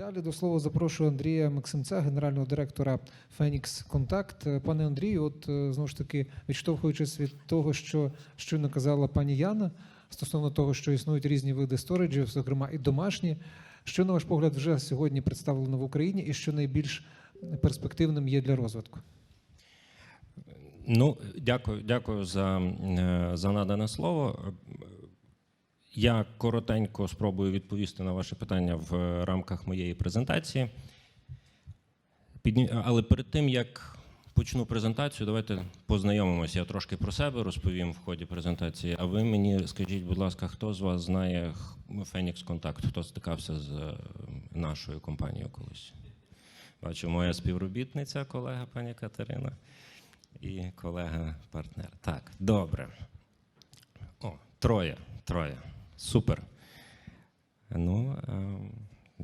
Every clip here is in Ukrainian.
Далі до слова запрошую Андрія Максимця, генерального директора Фенікс Контакт. Пане Андрію, от е, знову ж таки, відштовхуючись від того, що щойно казала пані Яна, стосовно того, що існують різні види сториджів, зокрема і домашні. Що, на ваш погляд, вже сьогодні представлено в Україні і що найбільш перспективним є для розвитку? Ну, дякую, дякую за, е, за надане слово. Я коротенько спробую відповісти на ваше питання в рамках моєї презентації. Але перед тим, як почну презентацію, давайте познайомимося. Я трошки про себе розповім в ході презентації. А ви мені скажіть, будь ласка, хто з вас знає Phoenix Contact, хто стикався з е, нашою компанією колись? Бачу, моя співробітниця, колега пані Катерина і колега-партнер. Так, добре. О, троє. Троє. Супер. Ну, е,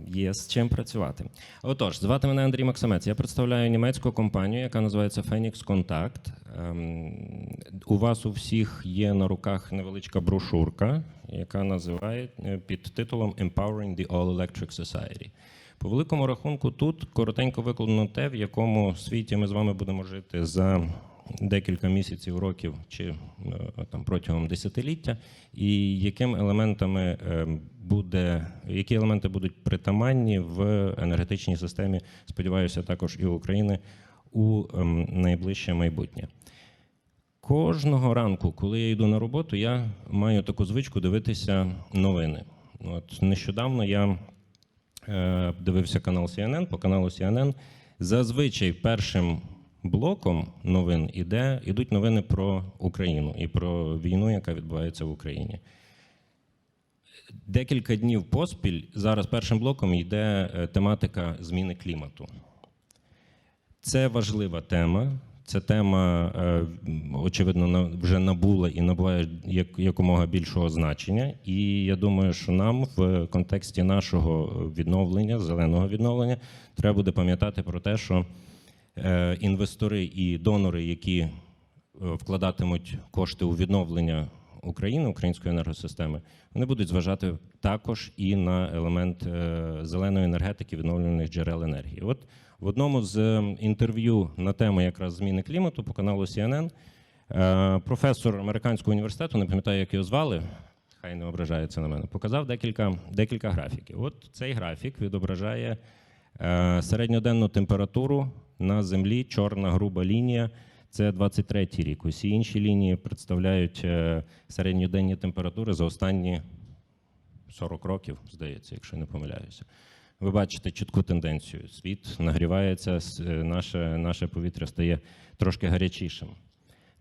є з чим працювати. Отож, звати мене Андрій Максимець. Я представляю німецьку компанію, яка називається Phoenix Contact. Ем, У вас у всіх є на руках невеличка брошурка, яка називає е, під титулом Empowering the All Electric Society. По великому рахунку, тут коротенько викладено те, в якому світі ми з вами будемо жити за декілька місяців, років чи е, там протягом десятиліття, і яким елементами е, буде, які елементи будуть притаманні в енергетичній системі, сподіваюся, також і України у ем, найближче майбутнє. Кожного ранку, коли я йду на роботу, я маю таку звичку дивитися новини. От нещодавно я е, дивився канал CNN, по каналу CNN. Зазвичай першим блоком новин іде, ідуть новини про Україну і про війну, яка відбувається в Україні. Декілька днів поспіль зараз першим блоком йде е, тематика зміни клімату. Це важлива тема. Ця тема, е, очевидно, вже набула і набуває якомога більшого значення. І я думаю, що нам в контексті нашого відновлення, зеленого відновлення, треба буде пам'ятати про те, що інвестори і донори, які е, вкладатимуть кошти у відновлення України, української енергосистеми, вони будуть зважати також і на елемент е, зеленої енергетики, відновлюваних джерел енергії. От в одному з е, інтерв'ю на тему якраз зміни клімату по каналу CNN е, професор американського університету, не пам'ятаю, як його звали, хай не ображається на мене, показав декілька, декілька графіків. От цей графік відображає е, середньоденну температуру на землі, чорна груба лінія. Це 23-й рік. Усі інші лінії представляють е, середньоденні температури за останні 40 років, здається, якщо не помиляюся. Ви бачите чітку тенденцію. Світ нагрівається, е, наше, наше повітря стає трошки гарячішим.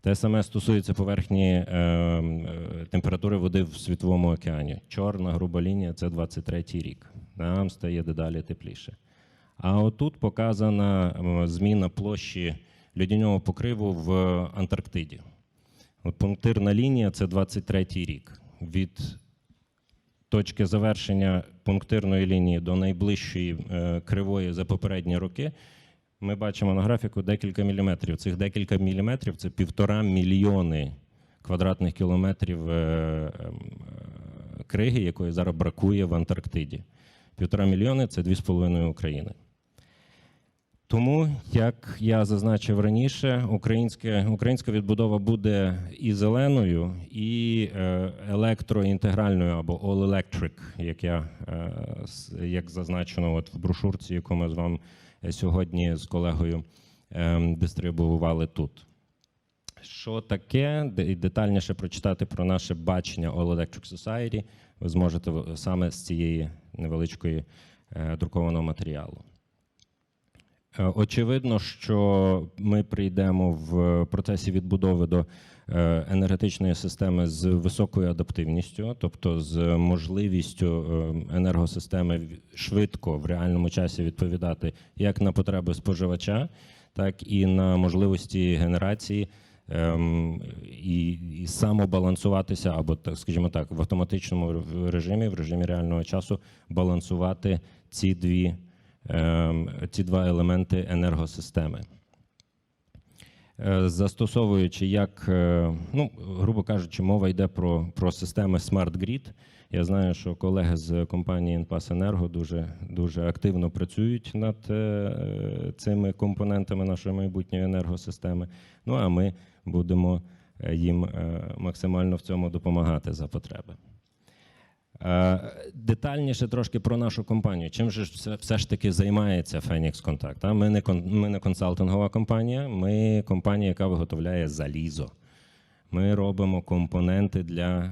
Те саме стосується поверхні е, е, температури води в світовому океані. Чорна груба лінія це 23-й рік. Нам стає дедалі тепліше. А отут показана зміна площі льодяного покриву в Антарктиді. От пунктирна лінія це 23-й рік. Від точки завершення пунктирної лінії до найближчої е, кривої за попередні роки, ми бачимо на графіку декілька міліметрів. Цих декілька міліметрів це півтора мільйони квадратних кілометрів е, ем, е, криги, якої зараз бракує в Антарктиді. Півтора мільйони це 2,5 України. Тому, як я зазначив раніше, українське, українська відбудова буде і зеленою, і е, електроінтегральною або all electric, як я е, як зазначено от в брошурці, яку ми з вами сьогодні з колегою е, дистрибували тут. Що таке, і детальніше прочитати про наше бачення All Electric Society, ви зможете саме з цієї невеличкої е, друкованого матеріалу. Е, Очевидно, що ми прийдемо в процесі відбудови до е, енергетичної системи з високою адаптивністю, тобто з можливістю е, енергосистеми швидко в реальному часі відповідати як на потреби споживача, так і на можливості генерації. ем, І, і самобалансуватися, або так, скажімо так, в автоматичному режимі, в режимі реального часу балансувати ці дві ці два елементи енергосистеми. е, застосовуючи як, е, ну, грубо кажучи, мова йде про, про системи Smart Grid. Я знаю, що колеги з компанії «Інпас Енерго» дуже, дуже активно працюють над е, цими компонентами нашої майбутньої енергосистеми. Ну а ми будемо їм максимально в цьому допомагати за потреби. Е, Детальніше трошки про нашу компанію. Чим же все ж таки займається Phoenix Contact? Ми не, ми не консалтингова компанія, ми компанія, яка виготовляє залізо. Ми робимо компоненти для е,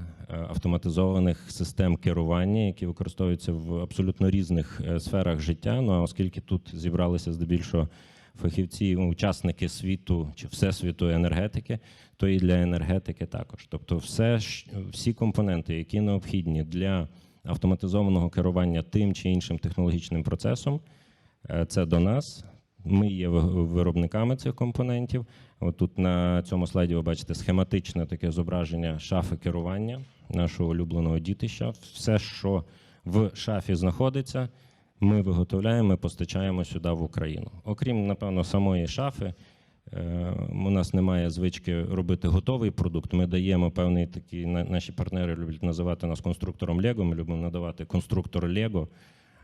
автоматизованих систем керування, які використовуються в абсолютно різних е, сферах життя. Ну а оскільки тут зібралися здебільшого фахівці, учасники світу чи всесвіту енергетики, то і для енергетики також. Тобто, все, всі компоненти, які необхідні для автоматизованого керування тим чи іншим технологічним процесом, е, це до нас. Ми є виробниками цих компонентів. От тут на цьому слайді ви бачите схематичне таке зображення шафи керування нашого улюбленого дітища. Все, що в шафі знаходиться, ми виготовляємо, ми постачаємо сюди в Україну. Окрім, напевно, самої шафи, е, у нас немає звички робити готовий продукт. Ми даємо певний такий, на- наші партнери люблять називати нас конструктором Лего. Ми любимо надавати конструктор Лего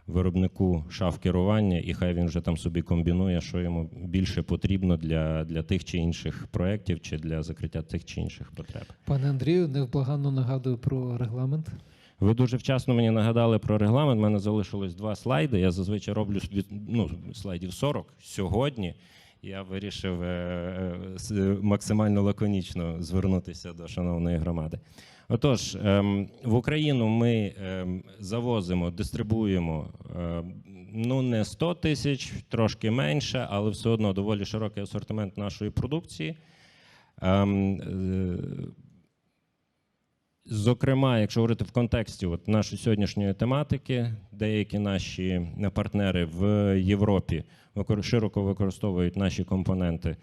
виробнику шаф керування, і хай він вже там собі комбінує, що йому більше потрібно для, для тих чи інших проєктів, чи для закриття тих чи інших потреб. Пане Андрію, невблаганно нагадую про регламент. Ви дуже вчасно мені нагадали про регламент. У мене залишилось два слайди. Я зазвичай роблю ну, слайдів 40. Сьогодні я вирішив е, е, максимально лаконічно звернутися до шановної громади. Отож, ем, в Україну ми ем, завозимо, дистрибуємо ем, ну не 100 тисяч, трошки менше, але все одно доволі широкий асортимент нашої продукції. Ем, е, Зокрема, якщо говорити в контексті от нашої сьогоднішньої тематики, деякі наші партнери в Європі широко використовують наші компоненти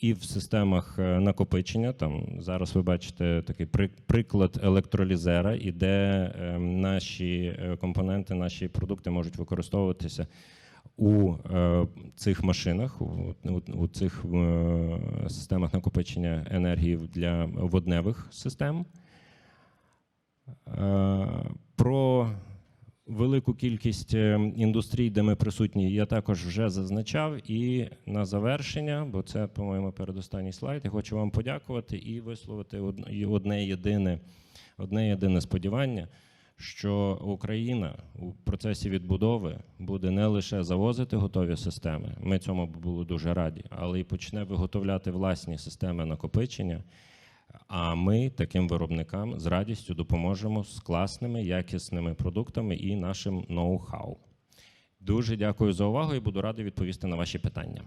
і в системах е, накопичення. Там зараз ви бачите такий приклад електролізера, і де е, наші е, компоненти, наші продукти можуть використовуватися у е, цих машинах, у, цих е, системах накопичення енергії для водневих систем. Е, Про велику кількість е, індустрій, де ми присутні, я також вже зазначав. І на завершення, бо це, по-моєму, передостанній слайд, я хочу вам подякувати і висловити одне єдине, одне єдине сподівання, що Україна у процесі відбудови буде не лише завозити готові системи, ми цьому були дуже раді, але й почне виготовляти власні системи накопичення. А ми таким виробникам з радістю допоможемо з класними, якісними продуктами і нашим ноу-хау. Дуже дякую за увагу і буду радий відповісти на ваші питання.